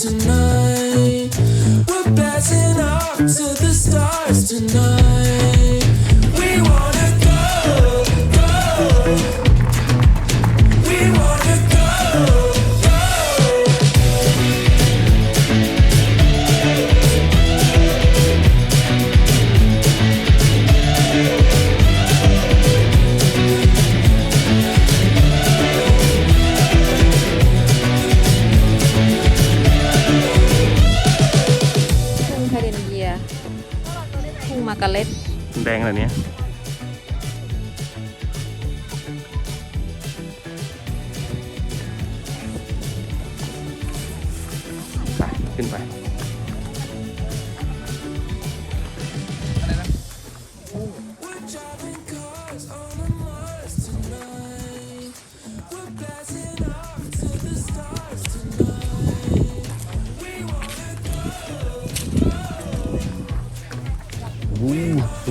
tonight. We're blasting off to the stars tonight. แดนี้ยไปขึ้นไป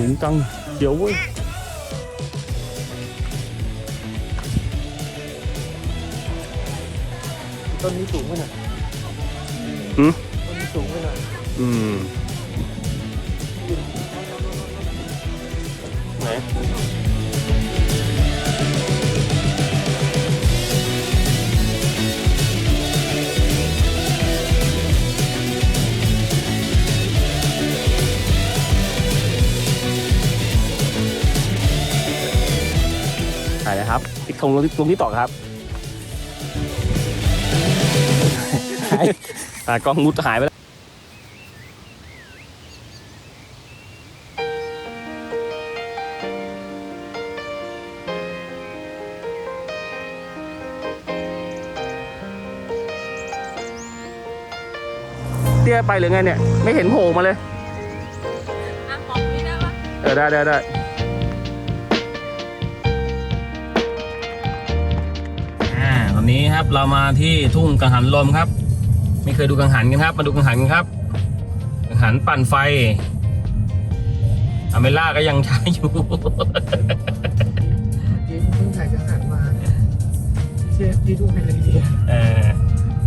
สูงจังเขียวเว้ยต้นนี้สู ลงที่ลงที่ต่อครับหายตากล้องมุดหายไปแล้วเตี้ยไปหรือไงเนี่ย ไม่เห็นโผล่มาเลย อะ ขอนี้ได้ปะ เออได้ได้ได้ อ่าตอนนี้ครับเรามาที่ทุ่งกังหันลมครับ ไม่เคยดูกังหันกันครับ มาดูกังหันกันครับ กังหันปั่นไฟอเมล่าก็ยังใช้อยู่ที่เพิ่งถ่ายกังหันมาเชฟที่ทุ่งไฮเลนเดียเออ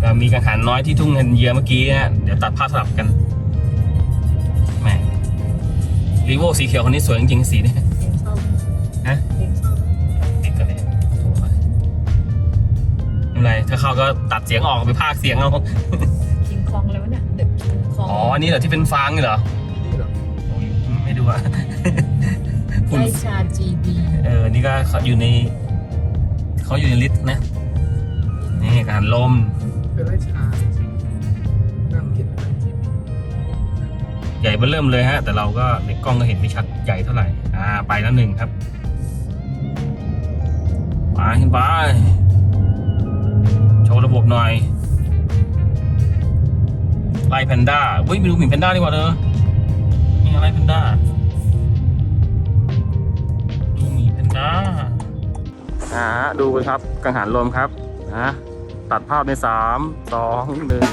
ก็มีกังหันน้อยที่ทุ่งเงินเยียเมื่อกี้นะเดี๋ยวตัดภาพสลับกันแหมรีโวสีเขียวคนนี้สวยจริงๆสีเนี่ย เป็นไรถ้าเข้าก็ตัดเสียงออกไปพากย์เสียงเอาคิงคองเลยวะเนี่ยเด็กคิงคองอ๋ออันนี้เหรอที่เป็นฟางนี่เหรอนี่เหรอโอ้ยไม่ดูอะหุ่นไอชาจีบีเออนี่ก็เขาอยู่ในเขาอยู่ในลิสต์นะนี่กังหันลมเป็นไร่ชานั่งกินอะไรจีบใหญ่เบ้อเริ่มเลยฮะ แต่เราก็ในกล้องก็เห็นไม่ชัดใหญ่เท่าไหร่ อ่า ไปแล้วหนึ่งครับ ไปขึ้นไปโชว์ ระบบหน่อยไล่แพนด้าเฮ้ยไปดูหมีแพนด้าดีกว่าเด้อมีอะไรแพนด้าดูหมีแพนด้าอ่าดูไปครับกังหันลมครับนะตัดภาพในสามสองหนึ่ง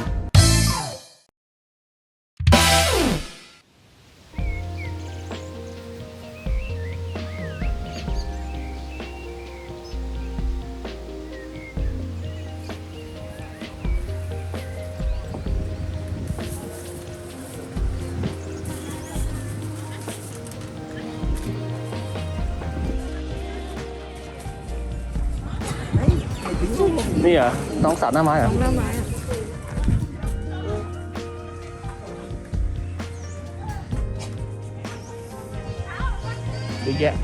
นี่เหรอน้องสาวหน้าไม้เหรอ หน้าไม้อะเยอะแยะ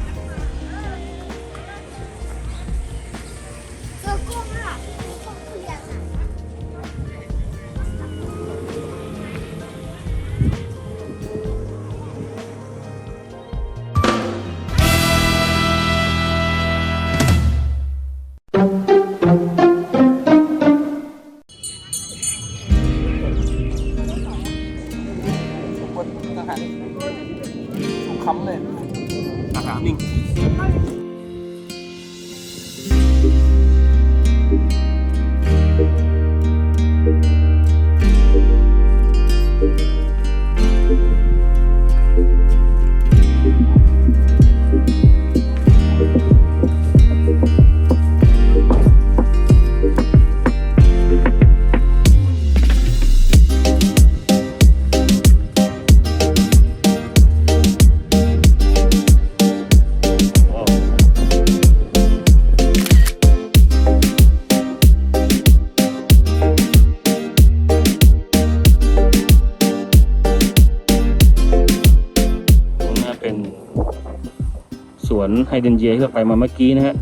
วนไฮเดนเจียที่เราไปมาเมื่อกี้นะฮะ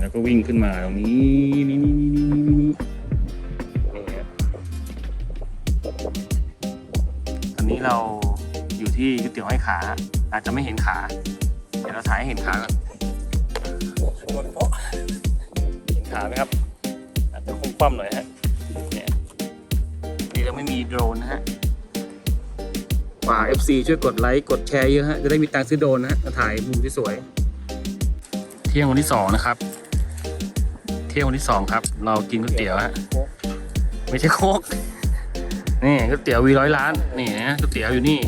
แล้วก็วิ่งขึ้นมาตรงนี้นี่นี่นี่นี่นี่นี่นี่ฮะตอนนี้เราอยู่ที่ก๋วยเตี๋ยวให้ขา อาจจะไม่เห็นขา เดี๋ยวเราถ่ายให้เห็นขาก่อนเห็นขาไหมครับ อาจจะคงคว่ำหน่อยฮะ ฝาก FC ช่วยกดไลค์กดแชร์เยอะฮะจะได้มีตังค์ซื้อโดรนนะฮะมาถ่ายมุมที่สวย เที่ยงวันที่สองนะครับ เที่ยงวันที่สองครับ เรากินก๋วยเตี๋ยวฮะไม่ใช่โคกนี่ก๋วยเตี๋ยววีร้อยล้านนี่นะก๋วยเตี๋ยวอยู่นี่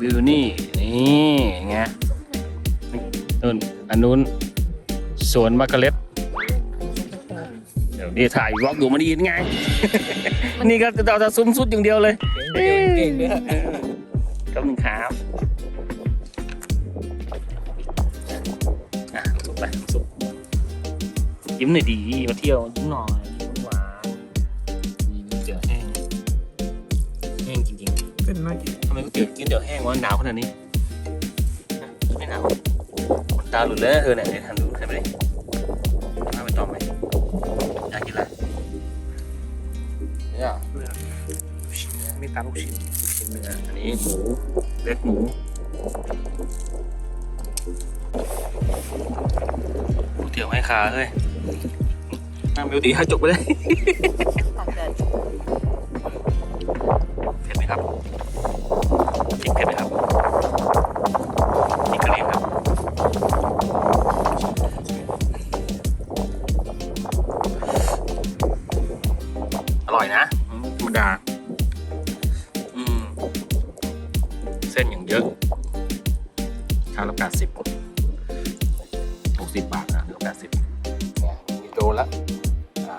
วิวอยู่นี่นี่ไงนี่นู่นอันนู้นสวนมะกะเล็ดเดี๋ยวนี่ถ่ายวอล์กดูมันดีไง นี่ก็เราจะซุ้มสุดอย่างเดียวเลย หน่อยดีมาเที่ยวยิ้มหน่อยยิ้มหวานๆนี่ก๋วยเตี๋ยวแห้งแห้งจริงเป็นไรๆทำไมก๋วยเตี๋ยวกินเตี๋ยวแห้งวะหนาวขนาดนี้ฮะไม่หนาวขนตาหลุดเลยนะเธอเนี่ยเดี๋ยวทำดูใช่ไหมมาไปต่อไหมอยากกินอะไรเนี่ยมีตาลูกชิ้นชิ้นเนื้ออันนี้หมูเล็กหมู ก๋วยเตี๋ยวให้ขาเฮ้ย นั่งเบลตีให้จบไปเลยเผ็ดไหมครับพริกเผ็ดไหมครับ ละอ่า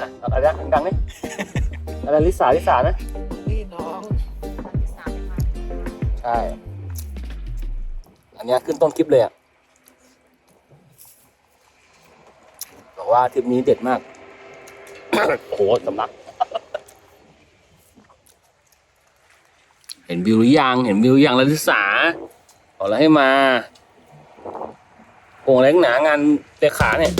อะอะไรนะดังๆนี่ อะไรลิสาลิสานะ นี่น้องใช่ อันเนี้ยขึ้นต้นคลิปเลยอะบอกว่าทริปนี้เด็ดมากโอ้โหสำลัก เห็นวิวหรือยัง เห็นวิวหรือยังแล้วลิสาขอแล้วให้มาโอ่งแรงหนางานเตะขาเนี่ย